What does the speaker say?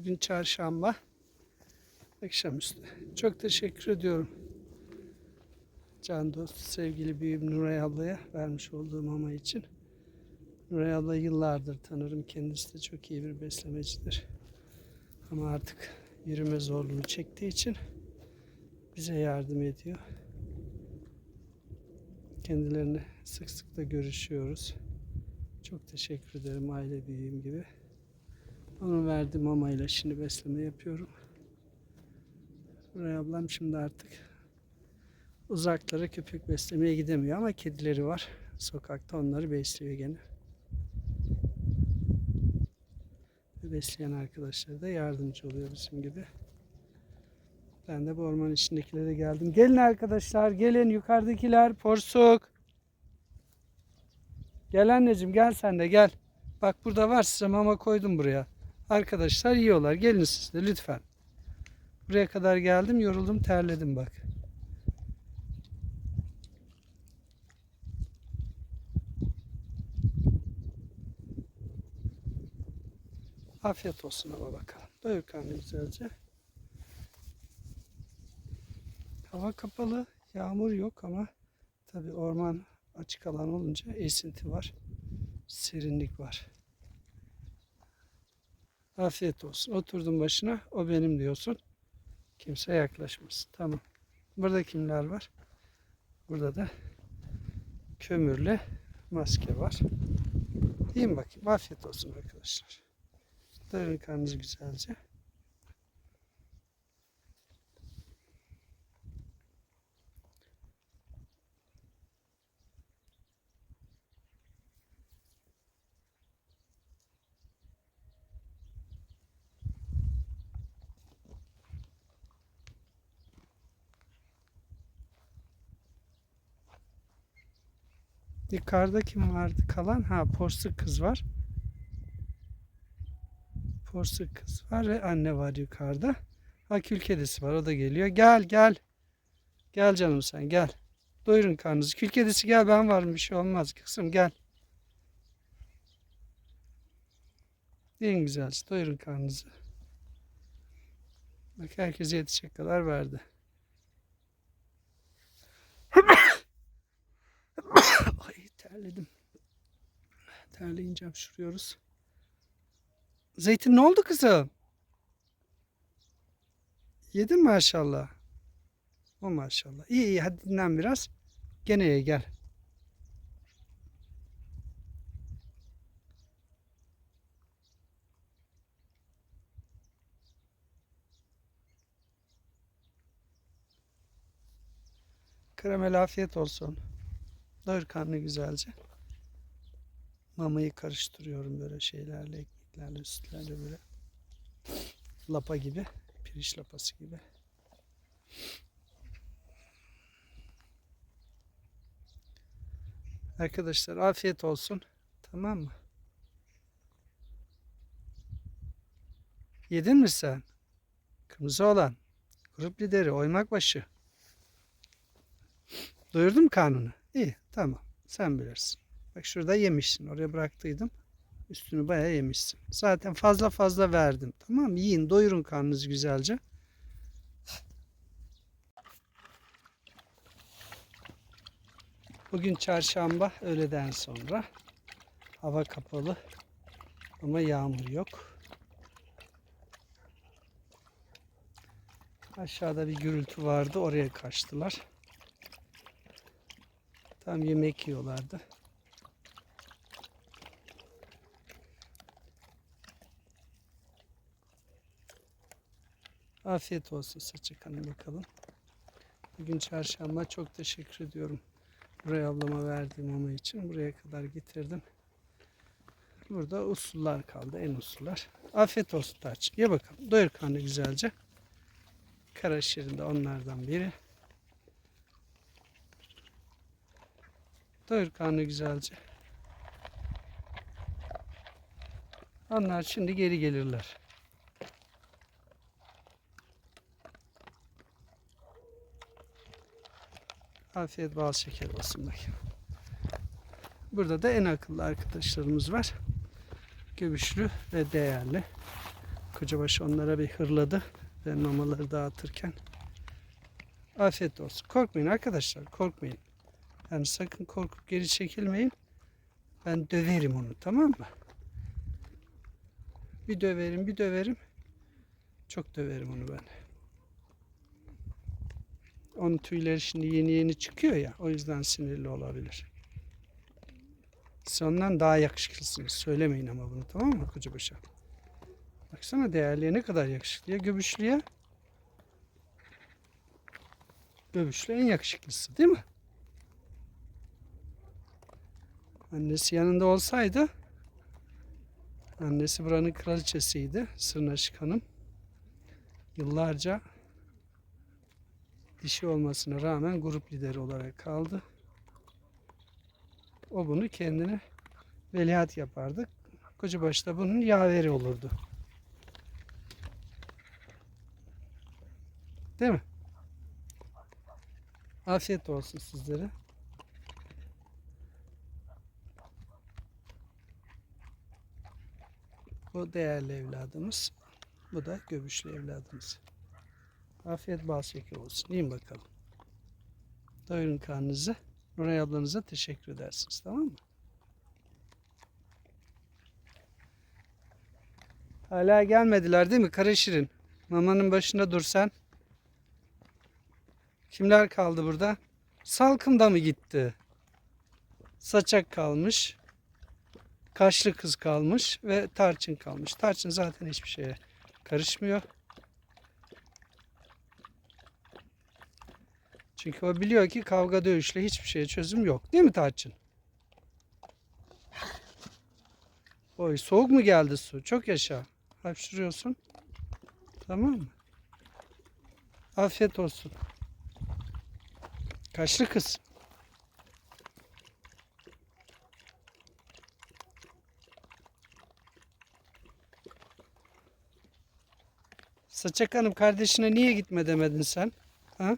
Bugün çarşamba. Akşamüstü. Çok teşekkür ediyorum. Can dost, sevgili büyüğüm Nuray ablaya vermiş olduğum mama için. Nuray abla yıllardır tanırım. Kendisi de çok iyi bir beslemecidir. Ama artık yürüme zorluğu çektiği için bize yardım ediyor. Kendilerine sık sık da görüşüyoruz. Çok teşekkür ederim aile büyüğüm gibi. Onun verdiği mamayla şimdi besleme yapıyorum. Nuray ablam şimdi artık uzaklara köpek beslemeye gidemiyor ama kedileri var. Sokakta onları besliyor gene. Besleyen arkadaşlar da yardımcı oluyor bizim gibi. Ben de bu orman içindekilere geldim. Gelin arkadaşlar gelin yukarıdakiler porsuk. Gel anneciğim gel sen de gel. Bak burada var size mama koydum buraya. Arkadaşlar yiyorlar. Gelin siz de lütfen. Buraya kadar geldim yoruldum terledim bak. Afiyet olsun ama bakalım. Doyur karnı güzelce. Hava kapalı, yağmur yok ama tabi orman açık alan olunca esinti var, serinlik var. Afiyet olsun. Oturdum başına, o benim diyorsun. Kimse yaklaşmasın. Tamam. Burada kimler var? Burada da kömürle maske var. Yiyin bakayım. Afiyet olsun arkadaşlar. Doyurun karnınızı güzelce. Yukarıda kim vardı kalan? Ha porsuk kız var. Porsuk kız var ve anne var yukarıda. Ha kül kedisi var o da geliyor. Gel gel. Gel canım sen gel. Doyurun karnınızı. Kül kedisi gel ben varım bir şey olmaz. Kızım gel. En güzelce doyurun karnınızı. Bak herkese yetecek kadar verdi. Terledim. Terleyince hapşuruyoruz. Zeytin ne oldu kızım? Yedin maşallah. O maşallah. İyi iyi hadi dinlen biraz. Gene gel. Karamel afiyet olsun. Doyur karnı güzelce. Mamayı karıştırıyorum böyle şeylerle, ekmeklerle, sütlerle böyle. Lapa gibi, pirinç lapası gibi. Arkadaşlar afiyet olsun. Tamam mı? Yedin mi sen? Kırmızı olan. Grup lideri, oymak başı. Doyurdun mu karnını? İyi, tamam. Sen bilirsin. Bak şurada yemişsin. Oraya bıraktıydım. Üstünü bayağı yemişsin. Zaten fazla fazla verdim. Tamam? Yiyin, doyurun karnınızı güzelce. Bugün çarşamba öğleden sonra. Hava kapalı ama yağmur yok. Aşağıda bir gürültü vardı. Oraya kaçtılar. Tam yemek yiyorlardı. Afiyet olsun Saçak Hanım bakalım. Bugün çarşamba çok teşekkür ediyorum. Buraya ablama verdiğim mama için buraya kadar getirdim. Burada usullar kaldı en usullar. Afiyet olsun Taç. Ye bakalım. Doyur karnı güzelce. Karaşirin de onlardan biri. Doyur karnı güzelce. Onlar şimdi geri gelirler. Afiyet bal şeker olsun bakayım. Burada da en akıllı arkadaşlarımız var. Göbüşlü ve değerli. Kocabaşı onlara bir hırladı. Ben mamaları dağıtırken. Afiyet olsun. Korkmayın arkadaşlar. Korkmayın. Yani sakın korkup geri çekilmeyin. Ben döverim onu tamam mı? Bir döverim bir döverim. Çok döverim onu ben. Onun tüyleri şimdi yeni yeni çıkıyor ya. O yüzden sinirli olabilir. Siz ondan daha yakışıklısınız. Söylemeyin ama bunu tamam mı kocabaşa? Baksana değerliye ne kadar yakışıklı ya. Göbüşlüye. Göbüşlü en yakışıklısı değil mi? Annesi yanında olsaydı annesi buranın kraliçesiydi. Sırnaşık Hanım. Yıllarca dişi olmasına rağmen grup lideri olarak kaldı. O bunu kendine veliaht yapardı. Kocabaşı da bunun yaveri olurdu. Değil mi? Afiyet olsun sizlere. Bu değerli evladımız. Bu da göbüşlü evladımız. Afiyet bal şeker olsun. Yiyin bakalım. Doyurun karnınızı. Nuray ablanıza teşekkür edersiniz. Tamam mı? Hala gelmediler değil mi? Kara Şirin. Mamanın başında dur sen. Kimler kaldı burada? Salkım da mı gitti? Saçak kalmış. Kaşlı kız kalmış ve tarçın kalmış. Tarçın zaten hiçbir şeye karışmıyor. Çünkü o biliyor ki kavga dövüşle hiçbir şeye çözüm yok. Değil mi Tarçın? Oy soğuk mu geldi su? Çok yaşa. Hapşırıyorsun. Tamam mı? Afiyet olsun. Kaşlı kız. Saçak Hanım kardeşine niye gitme demedin sen? Ha?